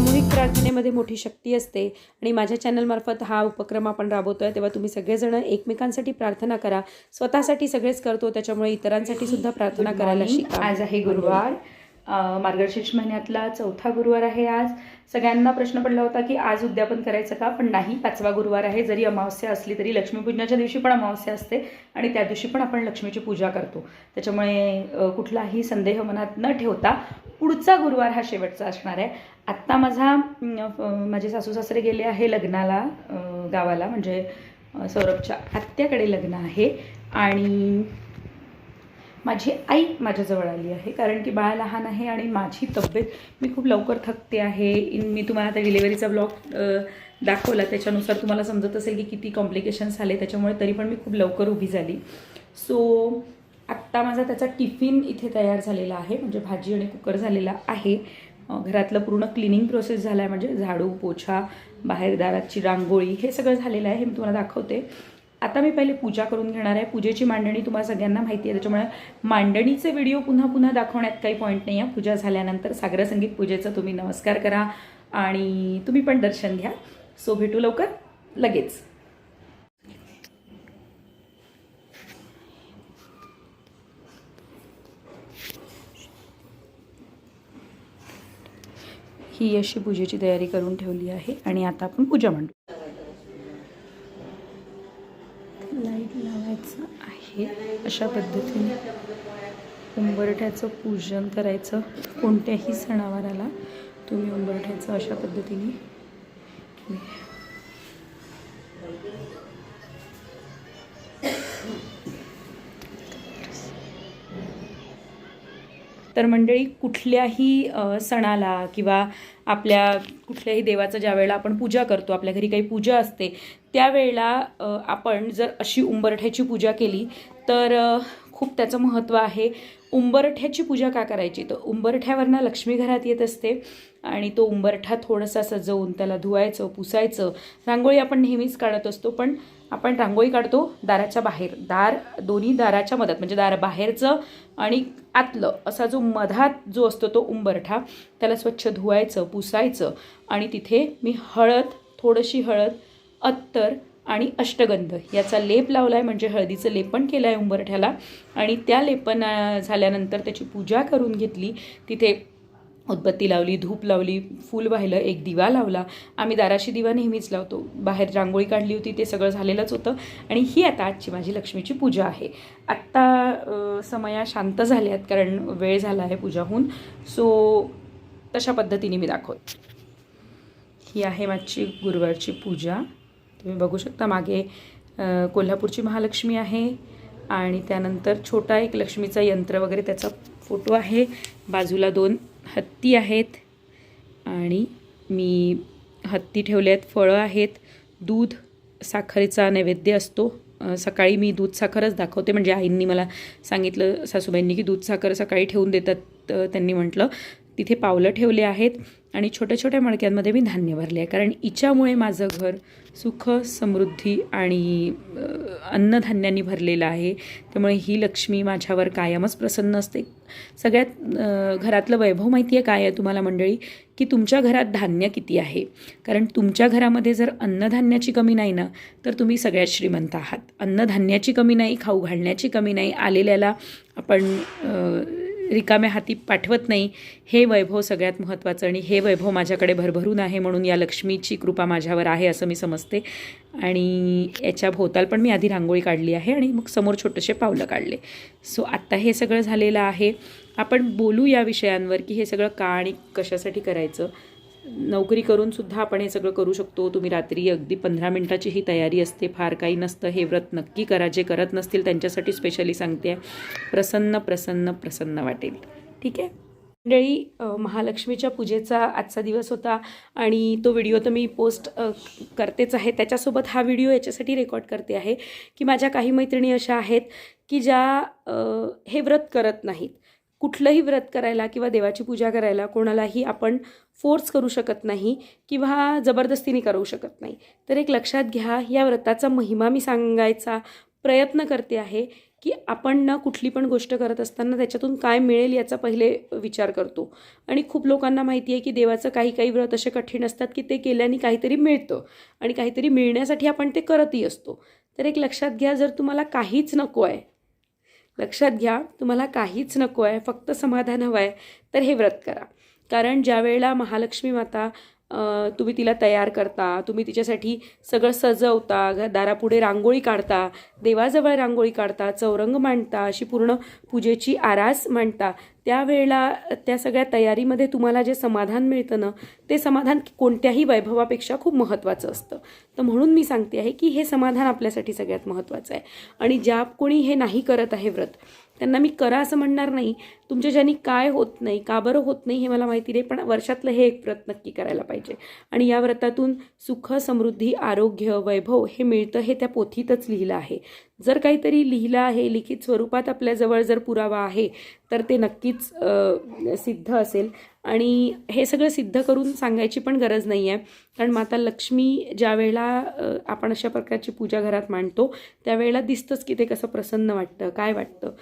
सामूहिक प्रार्थनेमध्ये मोठी शक्ती असते आणि माझ्या चॅनलमार्फत हा उपक्रम आपण राबवतो आहे तेव्हा तुम्ही सगळेजण एकमेकांसाठी प्रार्थना करा. स्वतःसाठी सगळेच करतो त्याच्यामुळे इतरांसाठी सुद्धा प्रार्थना करायला शिका. आज आहे गुरुवार. मार्गशीर्ष महिन्यातला चौथा गुरुवार आहे आज. सगळ्यांना प्रश्न पडला होता की आज उद्यापन करायचं का? पण नाही पाचवा गुरुवार आहे. जरी अमावस्या असली तरी लक्ष्मीपूजनाच्या दिवशी पण अमावस्या असते आणि त्या दिवशी पण आपण लक्ष्मीची पूजा करतो. त्याच्यामुळे कुठलाही संदेह मनात न ठेवता पुढचा गुरुवार हा शेवटचा असणार आहे. आत्ता माझा माझे सासू सासरे गेले आहे लग्नाला गावाला. म्हणजे सौरभच्या आत्याकडे लग्न आहे. आणि माझी आई माझ्याजवळ आली आहे कारण की बाळ लहान आहे आणि माझी तब्येत मी खूप लवकर थकते आहे. इन मी तुम्हाला त्या डिलेवरीचा ब्लॉग दाखवला. त्याच्यानुसार तुम्हाला समजत असेल की किती कॉम्प्लिकेशन्स आले. त्याच्यामुळे तरी पण मी खूप लवकर उभी झाली. सो आत्ता माझा त्याचा टिफिन इथे तयार झालेला आहे. म्हणजे भाजी आणि कुकर झालेला आहे. घरातलं पूर्ण क्लिनिंग प्रोसेस झाला आहे म्हणजे झाडू पोछा बाहेर दाराची रांगोळी हे सगळं झालेलं आहे. हे मी तुम्हाला दाखवते. आता मी पहिले पूजा करून घेणार आहे. पूजेची मांडणी तुम्हाला सगळ्यांना माहिती आहे. त्याच्यामुळे मांडणीचे व्हिडिओ पुन्हा पुन्हा दाखवण्यात काही पॉईंट नाही आहे पूजा झाल्यानंतर सागर संगीत पूजेचा तुम्ही नमस्कार करा आणि तुम्ही पण दर्शन घ्या. सो भेटू लवकर. लगेच. ही अशी पूजेची तयारी करून ठेवली आहे आणि आता आपण पूजा मांडू. अशा पद्धतीने उंबरठ्याचं पूजन करायचं. कोणत्याही सणावाराला तुम्ही उंबरठ्याचं अशा पद्धतीने तर मंडळी कुठल्याही सणाला किंवा आपल्या कुठल्याही देवाचं ज्या वेळेला आपण पूजा करतो आपल्या घरी काही पूजा असते त्यावेळेला आपण जर अशी उंबरठ्याची पूजा केली तर खूप त्याचं महत्त्व आहे. उंबरठ्याची पूजा का करायची? तर उंबरठ्यावरनं लक्ष्मी घरात येत असते आणि तो उंबरठा थोडासा सजवून त्याला धुवायचं पुसायचं. रांगोळी आपण नेहमीच काढत असतो पण आपण रांगोळी काढतो दाराच्या बाहेर. दार दोन्ही दाराच्या मधात म्हणजे दार बाहेरचं आणि आतलं. असा जो मधात जो असतो तो उंबरठा त्याला स्वच्छ धुवायचं पुसायचं आणि तिथे मी हळद थोडीशी हळद अत्तर आणि अष्टगंध. याचा लेप लावला आहे म्हणजे हळदीचं लेपन केलं आहे उंबरठ्याला. आणि त्या लेपन झाल्यानंतर त्याची पूजा करून घेतली. तिथे उदबत्ती लावली धूप लावली फूल वाहिलं एक दिवा लावला. आम्ही दाराशी दिवा नेहमीच लावतो. बाहेर रांगोळी काढली होती ते सगळं झालेलंच होतं. आणि ही आता आजची माझी लक्ष्मीची पूजा आहे. आत्ता समया शांत झाल्या आहेत कारण वेळ झाला आहे पूजाहून. सो तशा पद्धतीने मी दाखवत. ही आहे माझी गुरुवारची पूजा. तुम्ही बघू शकता मागे कोल्हापूरची महालक्ष्मी आहे आणि त्यानंतर छोटा एक लक्ष्मीचा यंत्र वगैरे त्याचा फोटो आहे. बाजूला दोन हत्ती आहेत आणि मी हत्ती ठेवले आहेत फळं आहेत. दूध साखरेचा नैवेद्य असतो. सकाळी मी दूध साखरच दाखवते. म्हणजे आईंनी मला सांगितलं सासूबाईंनी की दूध साखर सकाळी ठेवून देतात त्यांनी म्हटलं. तिथे पावलं ठेवले आहेत. आणि छोट्या छोट्या मडक्यांमध्ये मी धान्य भरले आहे. कारण इच्यामुळे माझं घर सुख समृद्धी आणि अन्नधान्यांनी भरलेलं आहे. त्यामुळे ही लक्ष्मी माझ्यावर कायमच प्रसन्न असते. सगळ्यात घरातलं वैभव माहिती आहे काय आहे तुम्हाला मंडळी? की तुमच्या घरात धान्य किती आहे? कारण तुमच्या घरामध्ये जर अन्नधान्याची कमी नाही ना तर तुम्ही सगळ्यात श्रीमंत आहात. अन्नधान्याची कमी नाही खाऊ घालण्याची कमी नाही. आलेल्याला आपण रिकाम्या हाती पाठवत नाही. हे वैभव सगळ्यात महत्त्वाचं आणि हे वैभव माझ्याकडे भरभरून आहे म्हणून या लक्ष्मीची कृपा माझ्यावर आहे असं मी समजते. आणि याच्या भोवताल पण मी आधी रांगोळी काढली आहे आणि मग समोर छोटेसे पावलं काढले. सो आत्ता हे सगळं झालेलं आहे. आपण बोलू या विषयांवर की हे सगळं का आणि कशासाठी करायचं? नोकरी करूनसुद्धा आपण हे सगळं करू शकतो. तुम्ही रात्री अगदी पंधरा मिनटाची ही तयारी असते. फार काही नसतं. हे व्रत नक्की करा. जे करत नसतील त्यांच्यासाठी स्पेशली सांगते. प्रसन्न प्रसन्न प्रसन्न वाटेल. ठीक आहे? मंडळी महालक्ष्मीच्या पूजेचा आजचा दिवस होता आणि तो व्हिडिओ तर मी पोस्ट करतेच आहे. त्याच्यासोबत हा व्हिडिओ याच्यासाठी रेकॉर्ड करते आहे की माझ्या काही मैत्रिणी अशा आहेत की ज्या हे व्रत करत नाहीत. कुठलंही व्रत करायला किंवा देवाची पूजा करायला कोणालाही आपण फोर्स करू शकत नाही किंवा जबरदस्तीने करू शकत नाही. तर एक लक्षात घ्या या व्रताचा महिमा मी सांगायचा प्रयत्न करते आहे की आपण ना कुठली पण गोष्ट करत असताना त्याच्यातून काय मिळेल याचा पहिले विचार करतो. आणि खूप लोकांना माहिती आहे की देवाचं काही काही व्रत असे कठीण असतात की ते केल्याने काहीतरी मिळतं आणि काहीतरी मिळण्यासाठी आपण ते करतही असतो. तर एक लक्षात घ्या जर तुम्हाला काहीच नको आहे लक्षात घ्या तुम्हाला काहीच नको आहे फक्त समाधान हवं आहे तर हे व्रत करा. कारण ज्या वेळेला महालक्ष्मी माता तुम्ही तिला तयार करता तुम्ही तिच्यासाठी सगळं सजवता घ- दारापुढे रांगोळी काढता देवाजवळ रांगोळी काढता चौरंग मांडता अशी पूर्ण पूजेची आरास मांडता त्यावेळेला त्या सगळ्या तयारीमध्ये तुम्हाला जे समाधान मिळतं ना ते समाधान कोणत्याही वैभवापेक्षा खूप महत्त्वाचं असतं. तर म्हणून मी सांगते आहे की हे समाधान आपल्यासाठी सगळ्यात महत्त्वाचं आहे. आणि ज्या कोणी हे नाही करत आहे व्रत त्यांना मी करा असं म्हणणार नाही. तुमच्या ज्यांनी काय होत नाही का बरं होत नाही हे मला माहिती नाही पण वर्षातलं हे एक व्रत नक्की करायला पाहिजे. आणि या व्रतातून सुख समृद्धी आरोग्य वैभव हे मिळतं हे त्या पोथीतच लिहिलं आहे. जर काहीतरी लिहिलं आहे लिखित स्वरूपात आपल्याजवळ जर पुरावा आहे तर ते नक्कीच सिद्ध असेल. आणि हे सगळं सिद्ध करून सांगायची पण गरज नाही आहे कारण माता लक्ष्मी ज्या वेळेला आपण अशा प्रकारची पूजा घरात मांडतो त्यावेळेला दिसतंच की ते कसं प्रसन्न वाटतं काय वाटतं.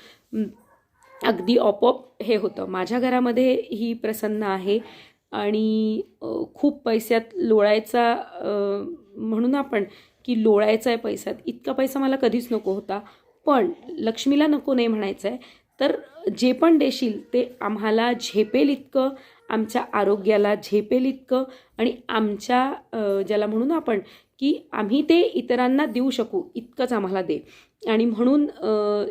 अगदी ऑपॉप हे होतं. माझ्या घरामध्ये ही प्रसन्न आहे. आणि खूप पैशात लोळायचा म्हणून आपण की लोळायचा आहे पैशात. इतका पैसा मला कधीच नको होता. पण लक्ष्मीला नको नाही म्हणायचं आहे तर जे पण देशील ते आम्हाला झेपेल इतकं. आमच्या आरोग्याला झेपेल इतकं आणि आमच्या ज्याला म्हणू ना आपण की आम्ही ते इतरांना देऊ शकू इतकंच आम्हाला दे. आणि म्हणून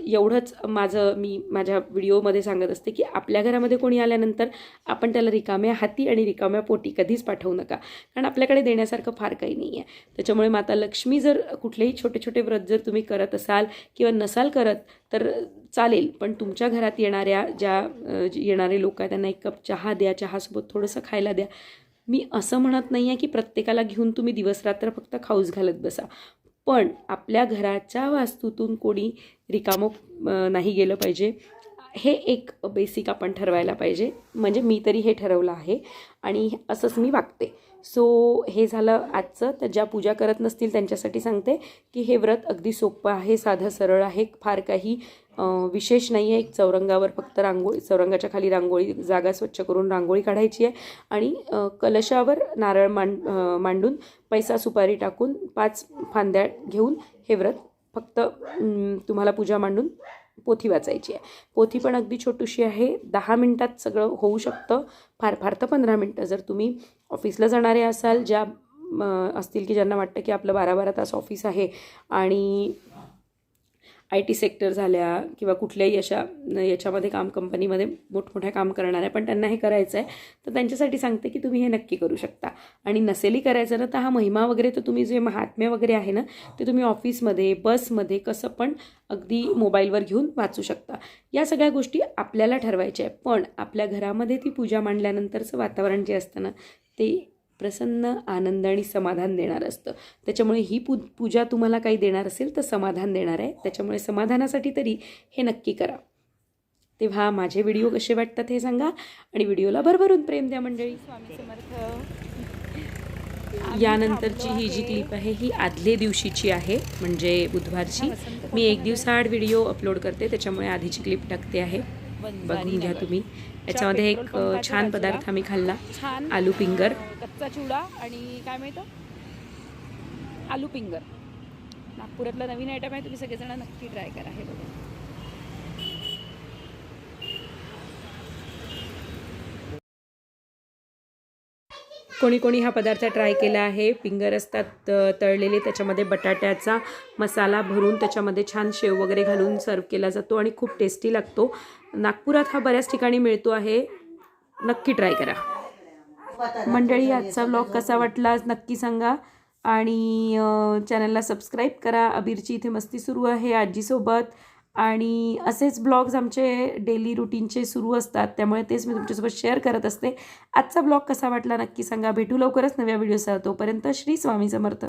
एवढंच माझं मी माझ्या व्हिडिओमध्ये सांगत असते की आपल्या घरामध्ये कोणी आल्यानंतर आपण त्याला रिकाम्या हाती आणि रिकाम्या पोटी कधीच पाठवू नका. कारण आपल्याकडे देण्यासारखं फार काही नाही आहे त्याच्यामुळे माता लक्ष्मी जर कुठलेही छोटे छोटे व्रत जर तुम्ही करत असाल किंवा नसाल करत तर चालेल पण तुमच्या घरात येणाऱ्या ज्या येणारे लोक आहेत त्यांना एक कप चहा द्या चहासोबत थोडंसं खायला द्या. मी असं म्हणत नाही आहे की प्रत्येकाला घेऊन तुम्ही दिवसरात्र फक्त खाऊस घालत बसा. पण आपल्या घराच्या वास्तूतून कोणी रिकामं नाही गेलं पाहिजे. हे एक बेसिक आपण ठरवायला पाहिजे. म्हणजे मी तरी हे ठरवलं आहे आणि असंच मी वागते. सो हे झालं आजचं. तर ज्या पूजा करत नसतील त्यांच्यासाठी सांगते की हे व्रत अगदी सोपं आहे साधं सरळ आहे. फार काही विशेष नाही आहे एक चौरंगावर फक्त रांगोळी चौरंगाच्या खाली रांगोळी जागा स्वच्छ करून रांगोळी काढायची आहे. आणि कलशावर नारळ मांड मांडून पैसा सुपारी टाकून पाच फांद्या घेऊन हे व्रत फक्त तुम्हाला पूजा मांडून पोथी वाचायची आहे. पोथी पण अगदी छोटीशी आहे. दहा मिनटात सगळं होऊ शकतं. फार फार तर पंधरा मिनटं. जर तुम्ही ऑफिसला जाणारे असाल ज्या असतील की ज्यांना वाटतं की आपलं बारा बारा तास ऑफिस आहे आणि आय टी सेक्टर झाल्या किंवा कुठल्याही अशा याच्यामध्ये काम कंपनीमध्ये मोठमोठ्या काम करणाऱ्या पण त्यांना हे करायचं आहे तर त्यांच्यासाठी सांगते की तुम्ही हे नक्की करू शकता. आणि नसेली करायचं ना तर हा महिमा वगैरे तर तुम्ही जे महात्म्य वगैरे आहे ना ते तुम्ही ऑफिसमध्ये बसमध्ये कसं पण अगदी मोबाईलवर घेऊन वाचू शकता. या सगळ्या गोष्टी आपल्याला ठरवायच्या आहे पण आपल्या घरामध्ये ती पूजा मांडल्यानंतरचं वातावरण जे असतं ना ते प्रसन्न आनंद आणि समाधान देणार असतं. त्याच्यामुळे ही पू पूजा तुम्हाला काही देणार असेल तर समाधान देणार आहे. त्याच्यामुळे समाधानासाठी तरी हे नक्की करा. तेव्हा माझे व्हिडिओ कसे वाटतात हे सांगा आणि व्हिडिओला भरभरून प्रेम द्या मंडळी. स्वामी समर्थ. यानंतरची ही जी क्लिप आहे ही आदले दिवशीची आहे म्हणजे बुधवारची. मी एक दिवसाआड व्हिडिओ अपलोड करते त्याच्यामुळे आधीची क्लिप टाकते आहे. बघून घ्या तुम्ही. याच्यामध्ये एक छान पदार्थ आम्ही खाल्ला. छान आलू पिंगर. कच्चा चिवडा आणि काय माहितं? आलू पिंगर. नागपुरातला नवीन आयटम आहे तुम्ही सगळेजण नक्की ट्राय करा. हे बघा. कोणी कोणी हा पदार्थ ट्राय केला आहे. फिंगर असतात तळलेले त्याच्यामध्ये बटाट्याचा मसाला भरून त्याच्यामध्ये छान शेव वगैरे घालून सर्व केला जातो आणि खूप टेस्टी लागतो. नागपुरात हा बऱ्याच ठिकाणी मिळतो आहे. नक्की ट्राय करा. मंडळी आजचा ब्लॉग कसा वाटला नक्की सांगा. आणि चॅनलला सबस्क्राईब करा. अबीरची इथे मस्ती सुरू आहे आजीसोबत. आणि असेच ब्लॉग्स आमचे डेली रुटीनचे सुरू असतात त्यामुळे तेच मी तुमच्यासोबत शेअर करत असते. आजचा ब्लॉग कसा वाटला नक्की सांगा. भेटू लवकरच नव्या व्हिडिओसह तोपर्यंत श्री स्वामी समर्थ.